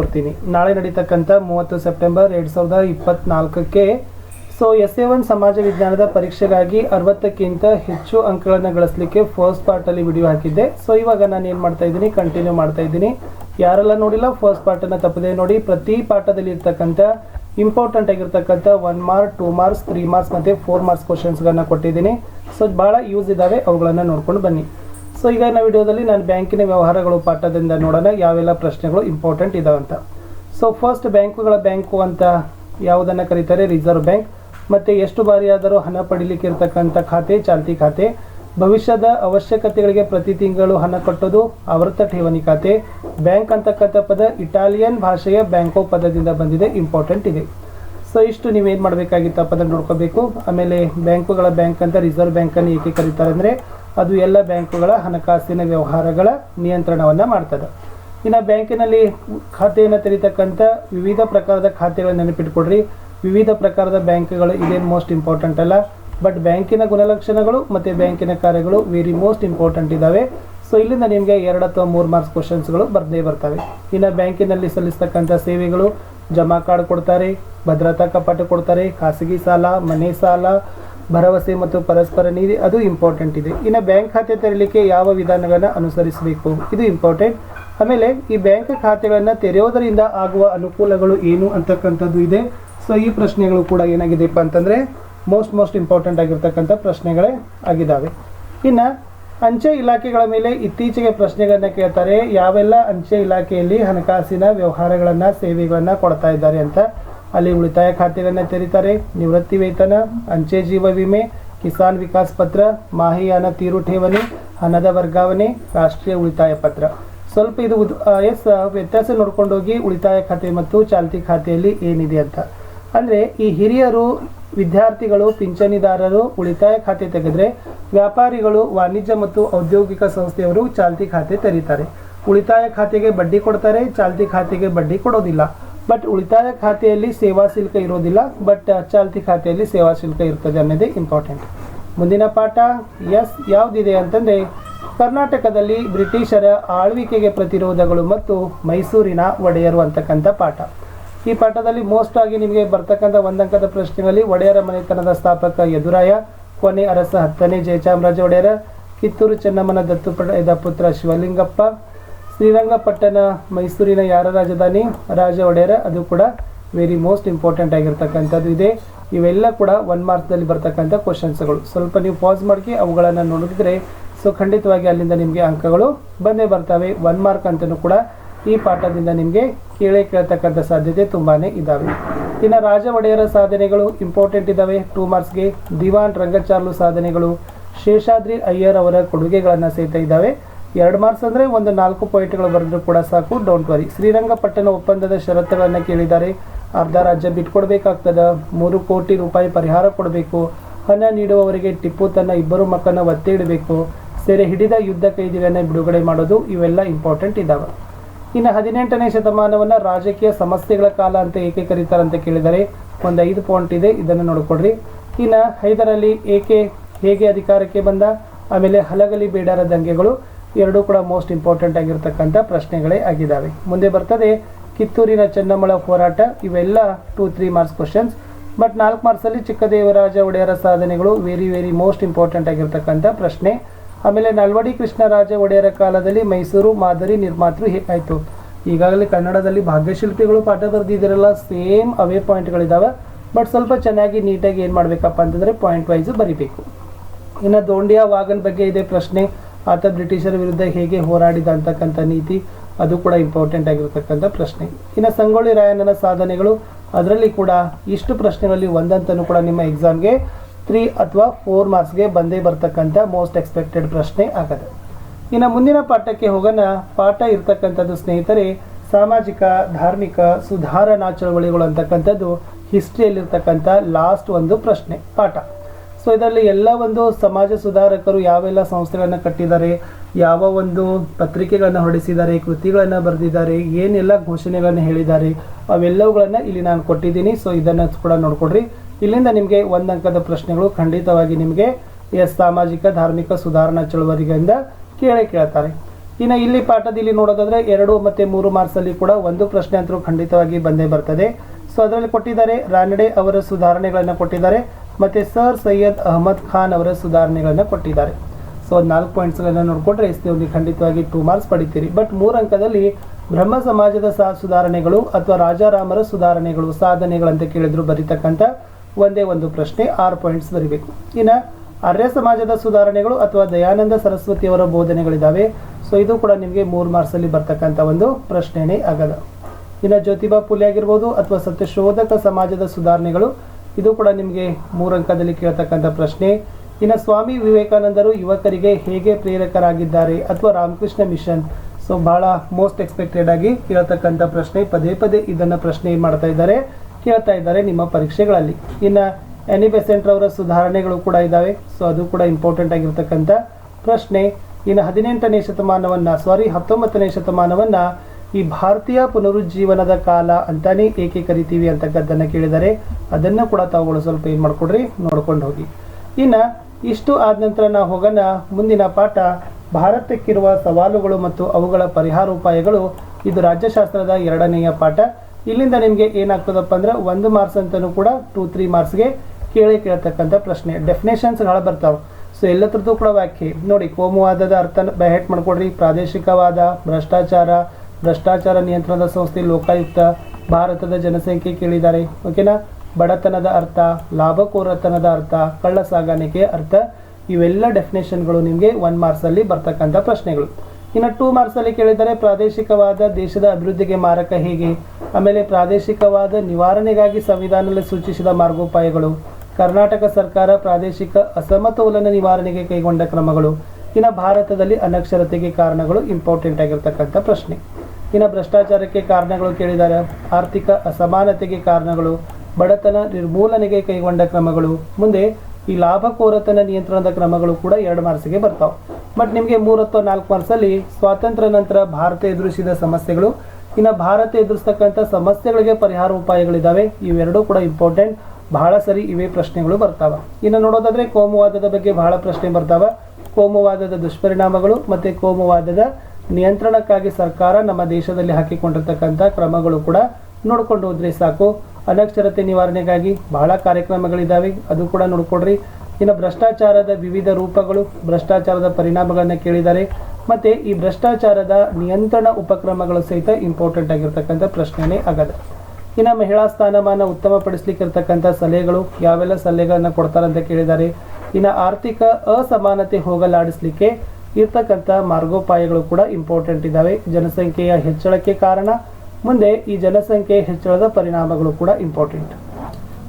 ಕೊಡ್ತೀನಿ. ನಾಳೆ ನಡೀತಕ್ಕಂಥ ಮೂವತ್ತು ಸೆಪ್ಟೆಂಬರ್ ಎರಡು ಸಾವಿರದ ಇಪ್ಪತ್ನಾಲ್ಕಕ್ಕೆ ಸೊ, ಎಸ್ ಎ ಒನ್ ಸಮಾಜ ವಿಜ್ಞಾನದ ಪರೀಕ್ಷೆಗಾಗಿ ಅರವತ್ತಕ್ಕಿಂತ ಹೆಚ್ಚು ಅಂಕಗಳನ್ನು ಗಳಿಸಲಿಕ್ಕೆ ಫಸ್ಟ್ ಪಾರ್ಟಲ್ಲಿ ವಿಡಿಯೋ ಹಾಕಿದ್ದೆ. ಸೊ ಇವಾಗ ನಾನು ಏನು ಮಾಡ್ತಾ ಇದ್ದೀನಿ ಕಂಟಿನ್ಯೂ ಮಾಡ್ತಾ ಇದ್ದೀನಿ. ಯಾರೆಲ್ಲ ನೋಡಿಲ್ಲ ಫಸ್ಟ್ ಪಾರ್ಟನ್ನು ತಪ್ಪದೆ ನೋಡಿ. ಪ್ರತಿ ಪಾಠದಲ್ಲಿ ಇರ್ತಕ್ಕಂಥ ಇಂಪಾರ್ಟೆಂಟ್ ಆಗಿರ್ತಕ್ಕಂಥ one mark two marks three marks ಮತ್ತು ಫೋರ್ ಮಾರ್ಕ್ಸ್ ಕ್ವಶನ್ಸ್ಗಳನ್ನ ಕೊಟ್ಟಿದ್ದೀನಿ. ಸೊ ಭಾಳ ಯೂಸ್ ಇದ್ದಾವೆ ಅವುಗಳನ್ನು ನೋಡ್ಕೊಂಡು ಬನ್ನಿ. ಸೊ ಈಗ ನಾವು ವಿಡಿಯೋದಲ್ಲಿ ನಾನು ಬ್ಯಾಂಕಿನ ವ್ಯವಹಾರಗಳು ಪಾಠದಿಂದ ನೋಡೋಣ. ಯಾವೆಲ್ಲ ಪ್ರಶ್ನೆಗಳು ಇಂಪಾರ್ಟೆಂಟ್ ಅಂತ ಸೊ ಫಸ್ಟ್ ಬ್ಯಾಂಕುಗಳ ಬ್ಯಾಂಕು ಅಂತ ಯಾವುದನ್ನು ಕರೀತಾರೆ? ರಿಸರ್ವ್ ಬ್ಯಾಂಕ್ ಮತ್ತು ಎಷ್ಟು ಬಾರಿಯಾದರೂ ಹಣ ಪಡಿಲಿಕ್ಕೆ ಇರ್ತಕ್ಕಂಥ ಖಾತೆ, ಚಾಲ್ತಿ ಖಾತೆ. ಭವಿಷ್ಯದ ಅವಶ್ಯಕತೆಗಳಿಗೆ ಪ್ರತಿ ತಿಂಗಳು ಹಣ ಕಟ್ಟೋದು ಆವೃತ್ತ ಠೇವಣಿ ಖಾತೆ. ಬ್ಯಾಂಕ್ ಅಂತಕ್ಕಂಥ ಪದ ಇಟಾಲಿಯನ್ ಭಾಷೆಯ ಬ್ಯಾಂಕೋ ಪದದಿಂದ ಬಂದಿದೆ. ಇಂಪಾರ್ಟೆಂಟ್ ಇದೆ. ಸೊ ಇಷ್ಟು ನೀವೇನು ಮಾಡಬೇಕಾಗಿತ್ತು ಪದ ನೋಡ್ಕೋಬೇಕು. ಆಮೇಲೆ ಬ್ಯಾಂಕುಗಳ ಬ್ಯಾಂಕ್ ಅಂತ ರಿಸರ್ವ್ ಬ್ಯಾಂಕನ್ನು ಏಕೆ ಕರೀತಾರೆ ಅಂದರೆ ಅದು ಎಲ್ಲ ಬ್ಯಾಂಕುಗಳ ಹಣಕಾಸಿನ ವ್ಯವಹಾರಗಳ ನಿಯಂತ್ರಣವನ್ನು ಮಾಡ್ತದೆ. ಇನ್ನು ಬ್ಯಾಂಕಿನಲ್ಲಿ ಖಾತೆಯನ್ನು ತೆರೀತಕ್ಕಂಥ ವಿವಿಧ ಪ್ರಕಾರದ ಖಾತೆಗಳನ್ನು ನೆನಪಿಟ್ಕೊಡ್ರಿ ವಿವಿಧ ಪ್ರಕಾರದ ಬ್ಯಾಂಕ್ಗಳು ಇದೇನು ಮೋಸ್ಟ್ ಇಂಪಾರ್ಟೆಂಟ್ ಅಲ್ಲ. ಬಟ್ ಬ್ಯಾಂಕಿನ ಗುಣಲಕ್ಷಣಗಳು ಮತ್ತು ಬ್ಯಾಂಕಿನ ಕಾರ್ಯಗಳು ವೆರಿ ಮೋಸ್ಟ್ ಇಂಪಾರ್ಟೆಂಟ್ ಇದ್ದಾವೆ ಸೊ ಇಲ್ಲಿಂದ ನಿಮಗೆ ಎರಡು ಅಥವಾ ಮೂರು ಮಾರ್ಕ್ಸ್ ಕ್ವಶನ್ಸ್ಗಳು ಬರ್ದೇ ಬರ್ತವೆ. ಇನ್ನು ಬ್ಯಾಂಕಿನಲ್ಲಿ ಸಲ್ಲಿಸ್ತಕ್ಕಂಥ ಸೇವೆಗಳು ಜಮಾ ಕಾರ್ಡ್ ಕೊಡ್ತಾರೆ, ಭದ್ರತಾ ಕಪಾಟು ಕೊಡ್ತಾರೆ, ಖಾಸಗಿ ಸಾಲ, ಮನೆ ಸಾಲ ಭರವಸೆ ಮತ್ತು ಪರಸ್ಪರ ನೀತಿ, ಅದು ಇಂಪಾರ್ಟೆಂಟ್ ಇದೆ. ಇನ್ನು ಬ್ಯಾಂಕ್ ಖಾತೆ ತೆರಲಿಕ್ಕೆ ಯಾವ ವಿಧಾನಗಳನ್ನು ಅನುಸರಿಸಬೇಕು? ಇದು ಇಂಪಾರ್ಟೆಂಟ್ ಆಮೇಲೆ ಈ ಬ್ಯಾಂಕ್ ಖಾತೆಗಳನ್ನು ತೆರೆಯೋದರಿಂದ ಆಗುವ ಅನುಕೂಲಗಳು ಏನು ಅಂತಕ್ಕಂಥದ್ದು ಇದೆ. ಸೊ ಈ ಪ್ರಶ್ನೆಗಳು ಕೂಡ ಏನಾಗಿದೆಪ್ಪ ಅಂತಂದರೆ ಮೋಸ್ಟ್ ಮೋಸ್ಟ್ ಇಂಪಾರ್ಟೆಂಟ್ ಆಗಿರ್ತಕ್ಕಂಥ ಪ್ರಶ್ನೆಗಳೇ ಆಗಿದ್ದಾವೆ ಇನ್ನು ಅಂಚೆ ಇಲಾಖೆಗಳ ಮೇಲೆ ಇತ್ತೀಚೆಗೆ ಪ್ರಶ್ನೆಗಳನ್ನು ಕೇಳ್ತಾರೆ, ಯಾವೆಲ್ಲ ಅಂಚೆ ಇಲಾಖೆಯಲ್ಲಿ ಹಣಕಾಸಿನ ವ್ಯವಹಾರಗಳನ್ನು, ಸೇವೆಗಳನ್ನು ಕೊಡ್ತಾ ಇದ್ದಾರೆ ಅಂತ. ಅಲ್ಲಿ ಉಳಿತಾಯ ಖಾತೆಗಳನ್ನು ತೆರೀತಾರೆ. ನಿವೃತ್ತಿ ವೇತನ, ಅಂಚೆ ಜೀವ ವಿಮೆ, ಕಿಸಾನ್ ವಿಕಾಸ್ ಪತ್ರ, ಮಾಹಿ ಹಣ ತೀರು ಠೇವಣಿ, ಹಣದ ವರ್ಗಾವಣೆ, ರಾಷ್ಟ್ರೀಯ ಉಳಿತಾಯ ಪತ್ರ. ಸ್ವಲ್ಪ ಇದು ಉದ್- ಎಸ್ ವ್ಯತ್ಯಾಸ ನೋಡ್ಕೊಂಡು ಹೋಗಿ ಉಳಿತಾಯ ಖಾತೆ ಮತ್ತು ಚಾಲ್ತಿ ಖಾತೆಯಲ್ಲಿ ಏನಿದೆ ಅಂತ. ಅಂದರೆ ಈ ಹಿರಿಯರು, ವಿದ್ಯಾರ್ಥಿಗಳು, ಪಿಂಚಣಿದಾರರು ಉಳಿತಾಯ ಖಾತೆ ತೆಗೆದ್ರೆ ವ್ಯಾಪಾರಿಗಳು, ವಾಣಿಜ್ಯ ಮತ್ತು ಔದ್ಯೋಗಿಕ ಸಂಸ್ಥೆಯವರು ಚಾಲ್ತಿ ಖಾತೆ ತೆರೀತಾರೆ. ಉಳಿತಾಯ ಖಾತೆಗೆ ಬಡ್ಡಿ ಕೊಡ್ತಾರೆ, ಚಾಲ್ತಿ ಖಾತೆಗೆ ಬಡ್ಡಿ ಕೊಡೋದಿಲ್ಲ. ಬಟ್ ಉಳಿತಾಯ ಖಾತೆಯಲ್ಲಿ ಸೇವಾ ಶುಲ್ಕ ಇರೋದಿಲ್ಲ ಬಟ್ ಚಾಲ್ತಿ ಖಾತೆಯಲ್ಲಿ ಸೇವಾ ಶುಲ್ಕ ಇರ್ತದೆ ಅನ್ನೋದೇ ಇಂಪಾರ್ಟೆಂಟ್ ಮುಂದಿನ ಪಾಠ ಎಸ್ ಯಾವುದಿದೆ ಅಂತಂದರೆ, ಕರ್ನಾಟಕದಲ್ಲಿ ಬ್ರಿಟಿಷರ ಆಳ್ವಿಕೆಗೆ ಪ್ರತಿರೋಧಗಳು ಮತ್ತು ಮೈಸೂರಿನ ಒಡೆಯರು ಅಂತಕ್ಕಂಥ ಪಾಠ. ಈ ಪಾಠದಲ್ಲಿ ಮೋಸ್ಟ್ ಆಗಿ ನಿಮಗೆ ಬರ್ತಕ್ಕಂಥ ಒಂದಂಕದ ಪ್ರಶ್ನೆಗಳಲ್ಲಿ ಒಡೆಯರ ಮನೆತನದ ಸ್ಥಾಪಕ ಯದುರಾಯ, ಕೊನೆ ಅರಸ ಹತ್ತನೇ ಜಯಚಾಮರಾಜ ಒಡೆಯರ, ಕಿತ್ತೂರು ಚೆನ್ನಮ್ಮನ ದತ್ತು ಪುತ್ರ ಶಿವಲಿಂಗಪ್ಪ ಶ್ರೀರಂಗಪಟ್ಟಣ, ಮೈಸೂರಿನ ಯಾರ ರಾಜಧಾನಿ? ರಾಜ ಒಡೆಯರ. ಅದು ಕೂಡ ವೆರಿ ಮೋಸ್ಟ್ ಇಂಪಾರ್ಟೆಂಟ್ ಆಗಿರ್ತಕ್ಕಂಥದ್ದು ಇದೆ. ಇವೆಲ್ಲ ಕೂಡ ಒನ್ ಮಾರ್ಕ್ದಲ್ಲಿ ಬರ್ತಕ್ಕಂಥ ಕ್ವಶನ್ಸ್ಗಳು ಸ್ವಲ್ಪ ನೀವು ಪಾಸ್ ಮಾಡಿ ಅವುಗಳನ್ನು ನೋಡಿದ್ರೆ ಸೊ ಖಂಡಿತವಾಗಿ ಅಲ್ಲಿಂದ ನಿಮಗೆ ಅಂಕಗಳು ಬಂದೇ ಬರ್ತವೆ. ಒನ್ ಮಾರ್ಕ್ ಅಂತಲೂ ಕೂಡ ಈ ಪಾಠದಿಂದ ನಿಮಗೆ ಕೇಳೇ ಕೇಳ್ತಕ್ಕಂಥ ಸಾಧ್ಯತೆ ತುಂಬಾ ಇದ್ದಾವೆ ಇನ್ನು ರಾಜ ಒಡೆಯರ ಸಾಧನೆಗಳು ಇಂಪಾರ್ಟೆಂಟ್ ಇದ್ದಾವೆ ಟೂ ಮಾರ್ಕ್ಸ್ಗೆ ದಿವಾನ್ ರಂಗಚಾರ್ಲು ಸಾಧನೆಗಳು, ಶೇಷಾದ್ರಿ ಅಯ್ಯರ್ ಅವರ ಕೊಡುಗೆಗಳನ್ನು ಸಹಿತ ಇದ್ದಾವೆ ಎರಡು ಮಾರ್ಕ್ಸ್ ಅಂದರೆ ಒಂದು ನಾಲ್ಕು ಪಾಯಿಂಟ್ಗಳು ಬರೆದ್ರು ಕೂಡ ಸಾಕು. ಡೋಂಟ್ ವರಿ ಶ್ರೀರಂಗಪಟ್ಟಣ ಒಪ್ಪಂದದ ಷರತ್ತುಗಳನ್ನು ಕೇಳಿದ್ದಾರೆ. ಅರ್ಧ ರಾಜ್ಯ ಬಿಟ್ಕೊಡ್ಬೇಕಾಗ್ತದ. ಮೂರು ಕೋಟಿ ರೂಪಾಯಿ ಪರಿಹಾರ ಕೊಡಬೇಕು. ಹಣ ನೀಡುವವರಿಗೆ ಟಿಪ್ಪು ತನ್ನ ಇಬ್ಬರು ಮಕ್ಕಳನ್ನ ಒತ್ತೆ ಇಡಬೇಕು ಸೆರೆ ಹಿಡಿದ ಯುದ್ಧ ಕೈದಿಗಳನ್ನು ಬಿಡುಗಡೆ ಮಾಡೋದು ಇವೆಲ್ಲ ಇಂಪಾರ್ಟೆಂಟ್ ಇದ್ದಾವೆ ಇನ್ನು ಹದಿನೆಂಟನೇ ಶತಮಾನವನ್ನು ರಾಜಕೀಯ ಸಮಸ್ಯೆಗಳ ಕಾಲ ಅಂತ ಏಕೆ ಕರೀತಾರೆ ಅಂತ ಕೇಳಿದರೆ ಒಂದು ಐದು ಪಾಯಿಂಟ್ ಇದೆ. ಇದನ್ನು ನೋಡಿಕೊಡ್ರಿ. ಇನ್ನು ಹೈದರಲ್ಲಿ ಏಕೆ, ಹೇಗೆ ಅಧಿಕಾರಕ್ಕೆ ಬಂದ? ಆಮೇಲೆ ಹಲಗಲಿ ಬೇಡರ ದಂಗೆಗಳು ಎರಡೂ ಕೂಡ ಮೋಸ್ಟ್ ಇಂಪಾರ್ಟೆಂಟ್ ಆಗಿರ್ತಕ್ಕಂಥ ಪ್ರಶ್ನೆಗಳೇ ಆಗಿದ್ದಾವೆ. ಮುಂದೆ ಬರ್ತದೆ ಕಿತ್ತೂರಿನ ಚೆನ್ನಮ್ಮಳ ಹೋರಾಟ. ಇವೆಲ್ಲ two three marks questions but ನಾಲ್ಕು ಮಾರ್ಕ್ಸಲ್ಲಿ ಚಿಕ್ಕದೇವರಾಜ ಒಡೆಯರ ಸಾಧನೆಗಳು ವೆರಿ ವೆರಿ ಮೋಸ್ಟ್ ಇಂಪಾರ್ಟೆಂಟ್ ಆಗಿರ್ತಕ್ಕಂಥ ಪ್ರಶ್ನೆ. ಆಮೇಲೆ ನಲ್ವಡಿ ಕೃಷ್ಣರಾಜ ಒಡೆಯರ ಕಾಲದಲ್ಲಿ ಮೈಸೂರು ಮಾದರಿ ನಿರ್ಮಾತೃ ಹೇಗಾಯಿತು ಈಗಾಗಲೇ ಕನ್ನಡದಲ್ಲಿ ಭಾಗ್ಯಶಿಲ್ಪಿಗಳು ಪಾಠ ಬರೆದಿದ್ದೀರಲ್ಲ ಸೇಮ್ ಅವೇ ಪಾಯಿಂಟ್ಗಳಿದ್ದಾವೆ ಬಟ್ ಸ್ವಲ್ಪ ಚೆನ್ನಾಗಿ ನೀಟಾಗಿ ಏನು ಮಾಡಬೇಕಪ್ಪ ಅಂತಂದರೆ ಪಾಯಿಂಟ್ ವೈಸು ಬರಿಬೇಕು. ಇನ್ನು ದೋಂಡಿಯಾ ವಾಗನ್ ಬಗ್ಗೆ ಇದೆ ಪ್ರಶ್ನೆ. ಆತ ಬ್ರಿಟಿಷರ ವಿರುದ್ಧ ಹೇಗೆ ಹೋರಾಡಿದ ಅಂತಕ್ಕಂಥ ನೀತಿ, ಅದು ಕೂಡ ಇಂಪಾರ್ಟೆಂಟ್ ಆಗಿರತಕ್ಕಂಥ ಪ್ರಶ್ನೆ. ಇನ್ನು ಸಂಗೊಳ್ಳಿ ರಾಯಣ್ಣನ ಸಾಧನೆಗಳು, ಅದರಲ್ಲಿ ಕೂಡ ಇಷ್ಟು ಪ್ರಶ್ನೆಗಳಲ್ಲಿ ಒಂದಂತನೂ ಕೂಡ ನಿಮ್ಮ ಎಕ್ಸಾಮ್ಗೆ ತ್ರೀ ಅಥವಾ ಫೋರ್ ಮಾರ್ಕ್ಸ್ಗೆ ಬಂದೇ ಬರ್ತಕ್ಕಂಥ ಮೋಸ್ಟ್ ಎಕ್ಸ್ಪೆಕ್ಟೆಡ್ ಪ್ರಶ್ನೆ ಆಗದೆ. ಇನ್ನು ಮುಂದಿನ ಪಾಠಕ್ಕೆ ಹೋಗೋಣ. ಪಾಠ ಇರ್ತಕ್ಕಂಥದ್ದು ಸ್ನೇಹಿತರೆ, ಸಾಮಾಜಿಕ, ಧಾರ್ಮಿಕ, ಸುಧಾರಣಾ ಚಳವಳಿಗಳು ಅಂತಕ್ಕಂಥದ್ದು ಹಿಸ್ಟ್ರಿಯಲ್ಲಿರ್ತಕ್ಕಂಥ ಲಾಸ್ಟ್ ಒಂದು ಪ್ರಶ್ನೆ, ಪಾಠ. ಸೊ ಇದರಲ್ಲಿ ಎಲ್ಲ ಒಂದು ಸಮಾಜ ಸುಧಾರಕರು ಯಾವೆಲ್ಲ ಸಂಸ್ಥೆಗಳನ್ನು ಕಟ್ಟಿದ್ದಾರೆ, ಯಾವ ಒಂದು ಪತ್ರಿಕೆಗಳನ್ನು ಹೊರಡಿಸಿದ್ದಾರೆ, ಕೃತಿಗಳನ್ನು ಬರೆದಿದ್ದಾರೆ, ಏನೆಲ್ಲ ಘೋಷಣೆಗಳನ್ನು ಹೇಳಿದ್ದಾರೆ, ಅವೆಲ್ಲವುಗಳನ್ನು ಇಲ್ಲಿ ನಾನು ಕೊಟ್ಟಿದ್ದೀನಿ. ಸೊ ಇದನ್ನು ಕೂಡ ನೋಡಿಕೊಡ್ರಿ. ಇಲ್ಲಿಂದ ನಿಮಗೆ ಒಂದು ಅಂಕದ ಪ್ರಶ್ನೆಗಳು ಖಂಡಿತವಾಗಿ ನಿಮಗೆ ಎಸ್ ಸಾಮಾಜಿಕ ಧಾರ್ಮಿಕ ಸುಧಾರಣಾ ಚಳುವಳಿಗಳಿಂದ ಕೇಳೇ ಕೇಳ್ತಾರೆ. ಇನ್ನು ಇಲ್ಲಿ ಪಾಠದಲ್ಲಿ ನೋಡೋದಾದರೆ ಎರಡು ಮತ್ತು ಮೂರು ಮಾರ್ಕ್ಸಲ್ಲಿ ಕೂಡ ಒಂದು ಪ್ರಶ್ನೆ ಅಂತೂ ಖಂಡಿತವಾಗಿ ಬಂದೇ ಬರ್ತದೆ. ಸೊ ಅದರಲ್ಲಿ ಕೊಟ್ಟಿದ್ದಾರೆ, ರಾನಡೆ ಅವರ ಸುಧಾರಣೆಗಳನ್ನು ಕೊಟ್ಟಿದ್ದಾರೆ. ಮತ್ತೆ ಸರ್ ಸೈಯದ್ ಅಹಮದ್ ಖಾನ್ ಅವರ ಸುಧಾರಣೆಗಳನ್ನು ಕೊಟ್ಟಿದ್ದಾರೆ. ಸೊ ನಾಲ್ಕು ಪಾಯಿಂಟ್ಸ್ಗಳನ್ನು ನೋಡಿಕೊಂಡ್ರೆ ನೀವು ಖಂಡಿತವಾಗಿ ಟೂ ಮಾರ್ಕ್ಸ್ ಪಡಿತೀರಿ. ಬಟ್ ಮೂರು ಅಂಕದಲ್ಲಿ ಬ್ರಹ್ಮ ಸಮಾಜದ ಸಾ ಸುಧಾರಣೆಗಳು ಅಥವಾ ರಾಜಾರಾಮರ ಸುಧಾರಣೆಗಳು ಸಾಧನೆಗಳಂತ ಕೇಳಿದ್ರು ಬರೀತಕ್ಕಂಥ ಒಂದೇ ಒಂದು ಪ್ರಶ್ನೆ, ಆರು ಪಾಯಿಂಟ್ಸ್ ಬರೀಬೇಕು. ಇನ್ನು ಆರ್ಯ ಸಮಾಜದ ಸುಧಾರಣೆಗಳು ಅಥವಾ ದಯಾನಂದ ಸರಸ್ವತಿಯವರ ಬೋಧನೆಗಳಿದ್ದಾವೆ ಸೊ ಇದು ಕೂಡ ನಿಮಗೆ ಮೂರು ಮಾರ್ಕ್ಸಲ್ಲಿ ಬರ್ತಕ್ಕಂಥ ಒಂದು ಪ್ರಶ್ನೆನೇ ಆಗದ. ಇನ್ನು ಜ್ಯೋತಿಬಾ ಪುಲಿ ಆಗಿರ್ಬೋದು ಅಥವಾ ಸತ್ಯಶೋಧಕ ಸಮಾಜದ ಸುಧಾರಣೆಗಳು ಇದು ಕೂಡ ನಿಮಗೆ ಮೂರು ಅಂಕದಲ್ಲಿ ಕೇಳ್ತಕ್ಕಂಥ ಪ್ರಶ್ನೆ. ಇನ್ನು ಸ್ವಾಮಿ ವಿವೇಕಾನಂದರು ಯುವಕರಿಗೆ ಹೇಗೆ ಪ್ರೇರಕರಾಗಿದ್ದಾರೆ ಅಥವಾ ರಾಮಕೃಷ್ಣ ಮಿಷನ್? ಸೊ ಬಹಳ ಮೋಸ್ಟ್ ಎಕ್ಸ್ಪೆಕ್ಟೆಡ್ ಆಗಿ ಕೇಳ್ತಕ್ಕಂಥ ಪ್ರಶ್ನೆ. ಪದೇ ಪದೇ ಇದನ್ನು ಪ್ರಶ್ನೆ ಮಾಡ್ತಾ ಇದ್ದಾರೆ. ಕೇಳ್ತಾ ಇದ್ದಾರೆ ನಿಮ್ಮ ಪರೀಕ್ಷೆಗಳಲ್ಲಿ. ಇನ್ನು ಎನಿ ಬೆಸೆಂಟ್ ಅವರ ಸುಧಾರಣೆಗಳು ಕೂಡ ಇದ್ದಾವೆ. ಸೊ ಅದು ಕೂಡ ಇಂಪಾರ್ಟೆಂಟ್ ಆಗಿರ್ತಕ್ಕಂಥ ಪ್ರಶ್ನೆ. ಇನ್ನು ಹದಿನೆಂಟನೇ ಶತಮಾನವನ್ನು ಸಾರಿ ಹತ್ತೊಂಬತ್ತನೇ ಶತಮಾನವನ್ನ ಈ ಭಾರತೀಯ ಪುನರುಜ್ಜೀವನದ ಕಾಲ ಅಂತಾನೆ ಏಕೆ ಕರಿತೀವಿ ಅಂತಕ್ಕದ್ದನ್ನು ಕೇಳಿದರೆ ಅದನ್ನು ಕೂಡ ತಾವುಗಳು ಸ್ವಲ್ಪ ಏನು ಮಾಡ್ಕೊಡ್ರಿ ನೋಡ್ಕೊಂಡು ಹೋಗಿ. ಇನ್ನ ಇಷ್ಟು ಆದ ನಂತರ ನಾವು ಹೋಗೋಣ, ಮುಂದಿನ ಪಾಠ ಭಾರತಕ್ಕಿರುವ ಸವಾಲುಗಳು ಮತ್ತು ಅವುಗಳ ಪರಿಹಾರ ಉಪಾಯಗಳು ಇದು ರಾಜ್ಯಶಾಸ್ತ್ರದ ಎರಡನೆಯ ಪಾಠ. ಇಲ್ಲಿಂದ ನಿಮಗೆ ಏನಾಗ್ತದಪ್ಪ ಅಂದ್ರೆ ಒಂದು ಮಾರ್ಕ್ಸ್ ಅಂತಲೂ ಕೂಡ ಟೂ ತ್ರೀ ಮಾರ್ಕ್ಸ್ಗೆ ಕೇಳಿ ಕೇಳ್ತಕ್ಕಂಥ ಪ್ರಶ್ನೆ. ಡೆಫಿನೇಷನ್ಸ್ಗಳ ಬರ್ತಾವೆ. ಸೊ ಎಲ್ಲತ್ರದ್ದು ಕೂಡ ವ್ಯಾಖ್ಯೆ. ನೋಡಿ, ಕೋಮುವಾದದ ಅರ್ಥ ಬಯಹೆಟ್ ಮಾಡ್ಕೊಡ್ರಿ. ಪ್ರಾದೇಶಿಕವಾದ, ಭ್ರಷ್ಟಾಚಾರ ಭ್ರಷ್ಟಾಚಾರ ನಿಯಂತ್ರಣದ ಸಂಸ್ಥೆ ಲೋಕಾಯುಕ್ತ ಭಾರತದ ಜನಸಂಖ್ಯೆ ಕೇಳಿದ್ದಾರೆ. ಓಕೆನಾ? ಬಡತನದ ಅರ್ಥ, ಲಾಭಕೋರತನದ ಅರ್ಥ ಕಳ್ಳ ಸಾಗಾಣಿಕೆ ಅರ್ಥ, ಇವೆಲ್ಲ ಡೆಫಿನೇಷನ್ಗಳು ನಿಮಗೆ ಒನ್ ಮಾರ್ಕ್ಸಲ್ಲಿ ಬರ್ತಕ್ಕಂಥ ಪ್ರಶ್ನೆಗಳು. ಇನ್ನು ಟೂ ಮಾರ್ಕ್ಸಲ್ಲಿ ಕೇಳಿದರೆ ಪ್ರಾದೇಶಿಕವಾದ ದೇಶದ ಅಭಿವೃದ್ಧಿಗೆ ಮಾರಕ ಹೇಗೆ? ಆಮೇಲೆ ಪ್ರಾದೇಶಿಕವಾದ ನಿವಾರಣೆಗಾಗಿ ಸಂವಿಧಾನದಲ್ಲಿ ಸೂಚಿಸಿದ ಮಾರ್ಗೋಪಾಯಗಳು, ಕರ್ನಾಟಕ ಸರ್ಕಾರ ಪ್ರಾದೇಶಿಕ ಅಸಮತೋಲನ ನಿವಾರಣೆಗೆ ಕೈಗೊಂಡ ಕ್ರಮಗಳು, ಇನ್ನು ಭಾರತದಲ್ಲಿ ಅನಕ್ಷರತೆಗೆ ಕಾರಣಗಳು ಇಂಪಾರ್ಟೆಂಟ್ ಆಗಿರ್ತಕ್ಕಂಥ ಪ್ರಶ್ನೆ. ಇನ್ನು ಭ್ರಷ್ಟಾಚಾರಕ್ಕೆ ಕಾರಣಗಳು ಕೇಳಿದ್ದಾರೆ ಆರ್ಥಿಕ ಅಸಮಾನತೆಗೆ ಕಾರಣಗಳು, ಬಡತನ ನಿರ್ಮೂಲನೆಗೆ ಕೈಗೊಂಡ ಕ್ರಮಗಳು, ಮುಂದೆ ಈ ಲಾಭಕೋರತನ ನಿಯಂತ್ರಣದ ಕ್ರಮಗಳು ಕೂಡ ಎರಡು ಮಾರ್ಸಿಗೆ ಬರ್ತಾವೆ. ಬಟ್ ನಿಮಗೆ ಮೂರು ಅಥವಾ ನಾಲ್ಕು ಮಾರ್ಸಲ್ಲಿ ಸ್ವಾತಂತ್ರ್ಯ ನಂತರ ಭಾರತ ಎದುರಿಸಿದ ಸಮಸ್ಯೆಗಳು, ಇನ್ನು ಭಾರತ ಎದುರಿಸ್ತಕ್ಕಂಥ ಸಮಸ್ಯೆಗಳಿಗೆ ಪರಿಹಾರ ಉಪಾಯಗಳಿದ್ದಾವೆ ಇವೆರಡೂ ಕೂಡ ಇಂಪಾರ್ಟೆಂಟ್ ಬಹಳ ಸರಿ ಇವೇ ಪ್ರಶ್ನೆಗಳು ಬರ್ತಾವೆ. ಇನ್ನು ನೋಡೋದಾದರೆ ಕೋಮುವಾದದ ಬಗ್ಗೆ ಬಹಳ ಪ್ರಶ್ನೆ ಬರ್ತಾವೆ. ಕೋಮುವಾದದ ದುಷ್ಪರಿಣಾಮಗಳು ಮತ್ತು ಕೋಮುವಾದದ ನಿಯಂತ್ರಣಕ್ಕಾಗಿ ಸರ್ಕಾರ ನಮ್ಮ ದೇಶದಲ್ಲಿ ಹಾಕಿಕೊಂಡಿರ್ತಕ್ಕಂಥ ಕ್ರಮಗಳು ಕೂಡ ನೋಡ್ಕೊಂಡು ಹೋದ್ರೆ ಸಾಕು. ಅನಕ್ಷರತೆ ನಿವಾರಣೆಗಾಗಿ ಬಹಳ ಕಾರ್ಯಕ್ರಮಗಳಿದ್ದಾವೆ, ಅದು ಕೂಡ ನೋಡ್ಕೊಡ್ರಿ. ಇನ್ನು ಭ್ರಷ್ಟಾಚಾರದ ವಿವಿಧ ರೂಪಗಳು, ಭ್ರಷ್ಟಾಚಾರದ ಪರಿಣಾಮಗಳನ್ನು ಕೇಳಿದ್ದಾರೆ. ಮತ್ತೆ ಈ ಭ್ರಷ್ಟಾಚಾರದ ನಿಯಂತ್ರಣ ಉಪಕ್ರಮಗಳು ಸಹಿತ ಇಂಪಾರ್ಟೆಂಟ್ ಆಗಿರ್ತಕ್ಕಂಥ ಪ್ರಶ್ನೆನೇ ಆಗದ ಇನ್ನು ಮಹಿಳಾ ಸ್ಥಾನಮಾನ ಉತ್ತಮಪಡಿಸಲಿಕ್ಕೆ ಇರ್ತಕ್ಕಂಥ ಸಲಹೆಗಳು, ಯಾವೆಲ್ಲ ಸಲಹೆಗಳನ್ನು ಕೊಡ್ತಾರೆ ಅಂತ ಕೇಳಿದ್ದಾರೆ. ಇನ್ನು ಆರ್ಥಿಕ ಅಸಮಾನತೆ ಹೋಗಲಾಡಿಸ್ಲಿಕ್ಕೆ ಇರ್ತಕ್ಕಂಥ ಮಾರ್ಗೋಪಾಯಗಳು ಕೂಡ ಇಂಪಾರ್ಟೆಂಟ್ ಇದ್ದಾವೆ ಜನಸಂಖ್ಯೆಯ ಹೆಚ್ಚಳಕ್ಕೆ ಕಾರಣ, ಮುಂದೆ ಈ ಜನಸಂಖ್ಯೆ ಹೆಚ್ಚಳದ ಪರಿಣಾಮಗಳು ಕೂಡ ಇಂಪಾರ್ಟೆಂಟ್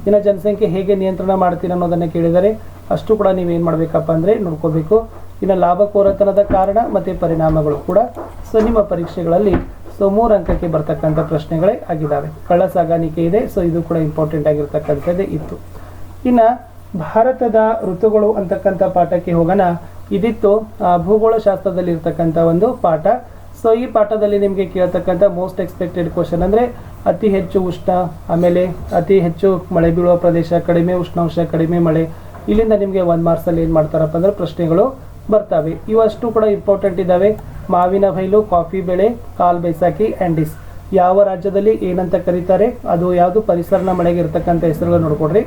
ಇನ್ನು ಜನಸಂಖ್ಯೆ ಹೇಗೆ ನಿಯಂತ್ರಣ ಮಾಡ್ತೀರ ಅನ್ನೋದನ್ನು ಕೇಳಿದರೆ, ಅಷ್ಟು ಕೂಡ ನೀವೇನು ಮಾಡಬೇಕಪ್ಪ ಅಂದರೆ ನೋಡ್ಕೋಬೇಕು. ಇನ್ನು ಲಾಭಕೋರತನದ ಕಾರಣ ಮತ್ತು ಪರಿಣಾಮಗಳು ಕೂಡ ಸೊ ನಿಮ್ಮ ಪರೀಕ್ಷೆಗಳಲ್ಲಿ ಸೊ ಮೂರು ಅಂಕಕ್ಕೆ ಬರ್ತಕ್ಕಂಥ ಪ್ರಶ್ನೆಗಳೇ ಆಗಿದ್ದಾವೆ ಕಳ್ಳ ಸಾಗಾಣಿಕೆ ಇದೆ ಸೊ ಇದು ಕೂಡ ಇಂಪಾರ್ಟೆಂಟ್ ಆಗಿರ್ತಕ್ಕಂಥದ್ದೇ ಇತ್ತು. ಇನ್ನು ಭಾರತದ ಋತುಗಳು ಅಂತಕ್ಕಂಥ ಪಾಠಕ್ಕೆ ಹೋಗೋಣ. ಇದಿತ್ತು ಭೂಗೋಳಶಾಸ್ತ್ರದಲ್ಲಿ ಇರ್ತಕ್ಕಂಥ ಒಂದು ಪಾಠ. ಸೊ ಈ ಪಾಠದಲ್ಲಿ ನಿಮಗೆ ಕೇಳ್ತಕ್ಕಂಥ ಮೋಸ್ಟ್ ಎಕ್ಸ್ಪೆಕ್ಟೆಡ್ ಕ್ವಶನ್ ಅಂದರೆ ಅತಿ ಹೆಚ್ಚು ಉಷ್ಣ, ಆಮೇಲೆ ಅತಿ ಹೆಚ್ಚು ಮಳೆ ಬೀಳುವ ಪ್ರದೇಶ, ಕಡಿಮೆ ಉಷ್ಣಾಂಶ, ಕಡಿಮೆ ಮಳೆ. ಇಲ್ಲಿಂದ ನಿಮಗೆ ಒಂದು ಮಾರ್ಕ್ಸಲ್ಲಿ ಏನು ಮಾಡ್ತಾರಪ್ಪ ಅಂದ್ರೆ ಪ್ರಶ್ನೆಗಳು ಬರ್ತವೆ. ಇವಷ್ಟು ಕೂಡ ಇಂಪಾರ್ಟೆಂಟ್ ಇದ್ದಾವೆ ಮಾವಿನ ಬೈಲು, ಕಾಫಿ ಬೆಳೆ, ಕಾಲ್ ಬೈಸಾಕಿ ಆ್ಯಂಡಿಸ್ ಯಾವ ರಾಜ್ಯದಲ್ಲಿ ಏನಂತ ಕರೀತಾರೆ, ಅದು ಯಾವುದು ಪರಿಸರನ ಮಳೆಗೆ ಇರ್ತಕ್ಕಂಥ ಹೆಸರುಗಳು ನೋಡ್ಕೊಡ್ರಿ.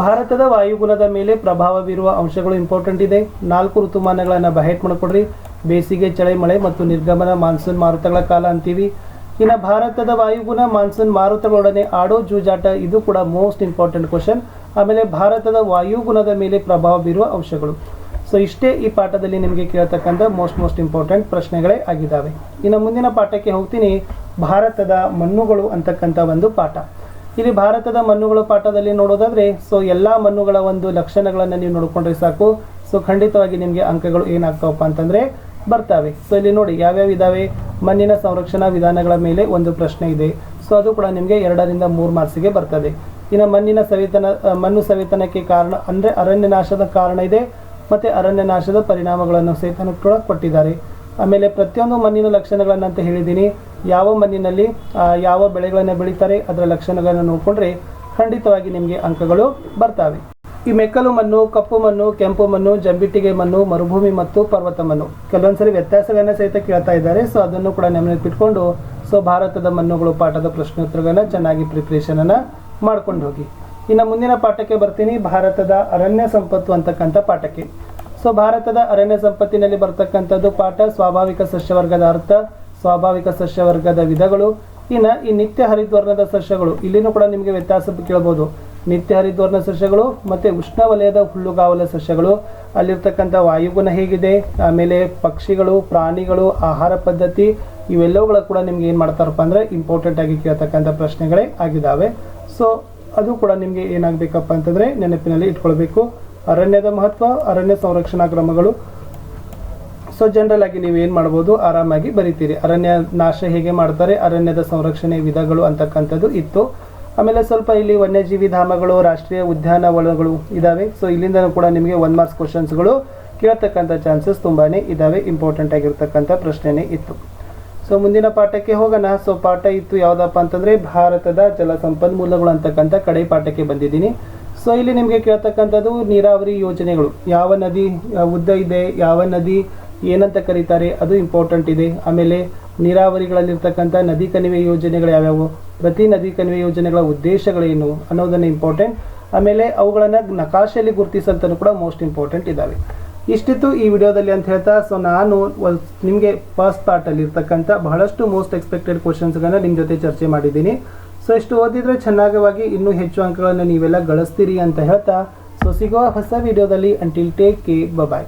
ಭಾರತದ ವಾಯುಗುಣದ ಮೇಲೆ ಪ್ರಭಾವ ಬೀರುವ ಅಂಶಗಳು ಇಂಪಾರ್ಟೆಂಟ್ ಇದೆ. ನಾಲ್ಕು ಋತುಮಾನಗಳನ್ನು ಬಹೇಟ್ ಮಾಡಿಕೊಡ್ರಿ. ಬೇಸಿಗೆ, ಚಳಿ, ಮಳೆ ಮತ್ತು ನಿರ್ಗಮನ ಮಾನ್ಸೂನ್ ಮಾರುತಗಳ ಕಾಲ ಅಂತೀವಿ. ಇನ್ನು ಭಾರತದ ವಾಯುಗುಣ ಮಾನ್ಸೂನ್ ಮಾರುತಗಳೊಡನೆ ಆಡೋ ಜೂಜಾಟ, ಇದು ಕೂಡ ಮೋಸ್ಟ್ ಇಂಪಾರ್ಟೆಂಟ್ ಕ್ವಶನ್ ಆಮೇಲೆ ಭಾರತದ ವಾಯುಗುಣದ ಮೇಲೆ ಪ್ರಭಾವ ಬೀರುವ ಅಂಶಗಳು. ಸೊ ಇಷ್ಟೇ ಈ ಪಾಠದಲ್ಲಿ ನಿಮಗೆ ಕೇಳ್ತಕ್ಕಂಥ ಮೋಸ್ಟ್ ಮೋಸ್ಟ್ ಇಂಪಾರ್ಟೆಂಟ್ ಪ್ರಶ್ನೆಗಳೇ ಆಗಿದ್ದಾವೆ. ಇನ್ನು ಮುಂದಿನ ಪಾಠಕ್ಕೆ ಹೋಗ್ತೀನಿ. ಭಾರತದ ಮಣ್ಣುಗಳು ಅಂತಕ್ಕಂಥ ಒಂದು ಪಾಠ. ಇಲ್ಲಿ ಭಾರತದ ಮಣ್ಣುಗಳ ಪಾಠದಲ್ಲಿ ನೋಡೋದಾದ್ರೆ ಸೊ ಎಲ್ಲ ಮಣ್ಣುಗಳ ಒಂದು ಲಕ್ಷಣಗಳನ್ನು ನೀವು ನೋಡಿಕೊಂಡ್ರೆ ಸಾಕು. ಸೊ ಖಂಡಿತವಾಗಿ ನಿಮಗೆ ಅಂಕಗಳು ಏನಾಗ್ತಾವಪ್ಪ ಅಂತಂದ್ರೆ, ಬರ್ತವೆ. ಸೊ ಇಲ್ಲಿ ನೋಡಿ, ಯಾವ್ಯಾವ ಇದಾವೆ? ಮಣ್ಣಿನ ಸಂರಕ್ಷಣಾ ವಿಧಾನಗಳ ಮೇಲೆ ಒಂದು ಪ್ರಶ್ನೆ ಇದೆ. ಸೊ ಅದು ಕೂಡ ನಿಮಗೆ ಎರಡರಿಂದ ಮೂರು ಮಾರ್ಕ್ಸಿಗೆ ಬರ್ತದೆ. ಇನ್ನು ಮಣ್ಣಿನ ಸವೇತನ ಮಣ್ಣು ಸವೇತನಕ್ಕೆ ಕಾರಣ ಅಂದ್ರೆ ಅರಣ್ಯ ನಾಶದ ಕಾರಣ ಇದೆ. ಮತ್ತೆ ಅರಣ್ಯ ನಾಶದ ಪರಿಣಾಮಗಳನ್ನು ಸಹಿತ ಕೂಡ ಕೊಟ್ಟಿದ್ದಾರೆ. ಆಮೇಲೆ ಪ್ರತಿಯೊಂದು ಮಣ್ಣಿನ ಲಕ್ಷಣಗಳನ್ನು ಅಂತ ಹೇಳಿದ್ದೀನಿ. ಯಾವ ಮಣ್ಣಿನಲ್ಲಿ ಯಾವ ಬೆಳೆಗಳನ್ನು ಬೆಳೀತಾರೆ, ಅದರ ಲಕ್ಷಣಗಳನ್ನು ನೋಡಿಕೊಂಡ್ರೆ ಖಂಡಿತವಾಗಿ ನಿಮಗೆ ಅಂಕಗಳು ಬರ್ತವೆ. ಈ ಮೆಕ್ಕಲು ಮಣ್ಣು, ಕಪ್ಪು ಮಣ್ಣು, ಕೆಂಪು ಮಣ್ಣು, ಜಂಬಿಟ್ಟಿಗೆ ಮಣ್ಣು, ಮರುಭೂಮಿ ಮತ್ತು ಪರ್ವತ ಮಣ್ಣು. ಕೆಲವೊಂದ್ಸರಿ ವ್ಯತ್ಯಾಸಗಳನ್ನ ಸಹಿತ ಕೇಳ್ತಾ ಇದ್ದಾರೆ. ಸೊ ಅದನ್ನು ಕೂಡ ನೆನಪಿಟ್ಕೊಂಡು ಸೊ ಭಾರತದ ಮಣ್ಣುಗಳು ಪಾಠದ ಪ್ರಶ್ನೋತ್ತರಗಳನ್ನ ಚೆನ್ನಾಗಿ ಪ್ರಿಪ್ರೇಷನನ್ನು ಮಾಡ್ಕೊಂಡು ಹೋಗಿ ಇನ್ನು ಮುಂದಿನ ಪಾಠಕ್ಕೆ ಬರ್ತೀನಿ. ಭಾರತದ ಅರಣ್ಯ ಸಂಪತ್ತು ಅಂತಕ್ಕಂಥ ಪಾಠಕ್ಕೆ. ಸೊ ಭಾರತದ ಅರಣ್ಯ ಸಂಪತ್ತಿನಲ್ಲಿ ಬರ್ತಕ್ಕಂಥದ್ದು ಪಾಠ, ಸ್ವಾಭಾವಿಕ ಸಸ್ಯವರ್ಗದ ಅರ್ಥ, ಸ್ವಾಭಾವಿಕ ಸಸ್ಯವರ್ಗದ ವಿಧಗಳು, ಇನ್ನು ಈ ನಿತ್ಯ ಹರಿದ್ವರ್ಣದ ಸಸ್ಯಗಳು. ಇಲ್ಲಿನೂ ಕೂಡ ನಿಮಗೆ ವ್ಯತ್ಯಾಸ ಕೇಳ್ಬೋದು. ನಿತ್ಯ ಹರಿದ್ವರ್ಣ ಸಸ್ಯಗಳು ಮತ್ತೆ ಉಷ್ಣವಲಯದ ಹುಲ್ಲುಗಾವಲ ಸಸ್ಯಗಳು. ಅಲ್ಲಿರ್ತಕ್ಕಂಥ ವಾಯುಗುಣ ಹೇಗಿದೆ, ಆಮೇಲೆ ಪಕ್ಷಿಗಳು, ಪ್ರಾಣಿಗಳು, ಆಹಾರ ಪದ್ಧತಿ, ಇವೆಲ್ಲವುಗಳ ಕೂಡ ನಿಮ್ಗೆ ಏನು ಮಾಡ್ತಾರಪ್ಪ ಅಂದ್ರೆ ಇಂಪಾರ್ಟೆಂಟ್ ಆಗಿ ಕೇಳ್ತಕ್ಕಂಥ ಪ್ರಶ್ನೆಗಳೇ ಆಗಿದ್ದಾವೆ. ಸೊ ಅದು ಕೂಡ ನಿಮಗೆ ಏನಾಗಬೇಕಪ್ಪ ಅಂತಂದ್ರೆ ನೆನಪಿನಲ್ಲಿ ಇಟ್ಕೊಳ್ಬೇಕು. ಅರಣ್ಯದ ಮಹತ್ವ, ಅರಣ್ಯ ಸಂರಕ್ಷಣಾ ಕ್ರಮಗಳು. ಸೊ ಜನರಲ್ ಆಗಿ ನೀವು ಏನು ಮಾಡ್ಬೋದು? ಆರಾಮಾಗಿ ಬರಿತೀರಿ. ಅರಣ್ಯ ನಾಶ ಹೇಗೆ ಮಾಡ್ತಾರೆ? ಅರಣ್ಯದ ಸಂರಕ್ಷಣೆ ವಿಧಗಳು ಅಂತಕ್ಕಂಥದ್ದು ಇತ್ತು. ಆಮೇಲೆ ಸ್ವಲ್ಪ ಇಲ್ಲಿ ವನ್ಯಜೀವಿ ಧಾಮಗಳು, ರಾಷ್ಟ್ರೀಯ ಉದ್ಯಾನವನಗಳು ಇದಾವೆ. ಸೊ ಇಲ್ಲಿಂದ ಕೂಡ ನಿಮಗೆ ಒನ್ ಮಾರ್ಕ್ಸ್ ಕ್ವಶನ್ಸ್ಗಳು ಕೇಳ್ತಕ್ಕಂಥ ಚಾನ್ಸಸ್ ತುಂಬಾನೇ ಇದಾವೆ. ಇಂಪಾರ್ಟೆಂಟ್ ಆಗಿರ್ತಕ್ಕಂಥ ಪ್ರಶ್ನೆನೇ ಇತ್ತು. ಸೊ ಮುಂದಿನ ಪಾಠಕ್ಕೆ ಹೋಗೋಣ. ಸೊ ಪಾಠ ಇತ್ತು ಯಾವುದಪ್ಪ ಅಂತಂದ್ರೆ, ಭಾರತದ ಜಲ ಸಂಪನ್ಮೂಲಗಳು ಅಂತಕ್ಕಂಥ ಕಡೆ ಪಾಠಕ್ಕೆ ಬಂದಿದ್ದೀನಿ. ಸೊ ಇಲ್ಲಿ ನಿಮಗೆ ಕೇಳ್ತಕ್ಕಂಥದ್ದು ನೀರಾವರಿ ಯೋಜನೆಗಳು. ಯಾವ ನದಿ ಉದ್ದ ಇದೆ, ಯಾವ ನದಿ, ಏನಂತ ಕರೀತಾರೆ, ಅದು ಇಂಪಾರ್ಟೆಂಟ್ ಇದೆ. ಆಮೇಲೆ ನೀರಾವರಿಗಳಲ್ಲಿರ್ತಕ್ಕಂಥ ನದಿ ಕಣಿವೆ ಯೋಜನೆಗಳು ಯಾವ್ಯಾವು, ಪ್ರತಿ ನದಿ ಕಣಿವೆ ಯೋಜನೆಗಳ ಉದ್ದೇಶಗಳೇನು ಅನ್ನೋದನ್ನ ಇಂಪಾರ್ಟೆಂಟ್ ಆಮೇಲೆ ಅವುಗಳನ್ನು ನಕಾಶೆಯಲ್ಲಿ ಗುರುತಿಸಂತನೂ ಕೂಡ ಮೋಸ್ಟ್ ಇಂಪಾರ್ಟೆಂಟ್ ಇದ್ದಾವೆ ಇಷ್ಟಿತ್ತು ಈ ವಿಡಿಯೋದಲ್ಲಿ ಅಂತ ಹೇಳ್ತಾ ಸೊ ನಾನು ನಿಮಗೆ ಫಸ್ಟ್ ಪಾರ್ಟಲ್ಲಿ ಇರ್ತಕ್ಕಂಥ ಬಹಳಷ್ಟು ಮೋಸ್ಟ್ ಎಕ್ಸ್ಪೆಕ್ಟೆಡ್ ಕ್ವಶನ್ಸ್ಗಳನ್ನು ನಿಮ್ಮ ಜೊತೆ ಚರ್ಚೆ ಮಾಡಿದ್ದೀನಿ. ಸೊ ಇಷ್ಟು ಓದಿದ್ರೆ ಚೆನ್ನಾಗವಾಗಿ ಇನ್ನೂ ಹೆಚ್ಚು ಅಂಕಗಳನ್ನು ನೀವೆಲ್ಲ ಗಳಿಸ್ತೀರಿ ಅಂತ ಹೇಳ್ತಾ. ಸೊ ಸಿಗುವ ಹೊಸ ವಿಡಿಯೋದಲ್ಲಿ ಅಂಟಿಲ್ ಟೇಕ್ ಕೆ ಬಾಯ್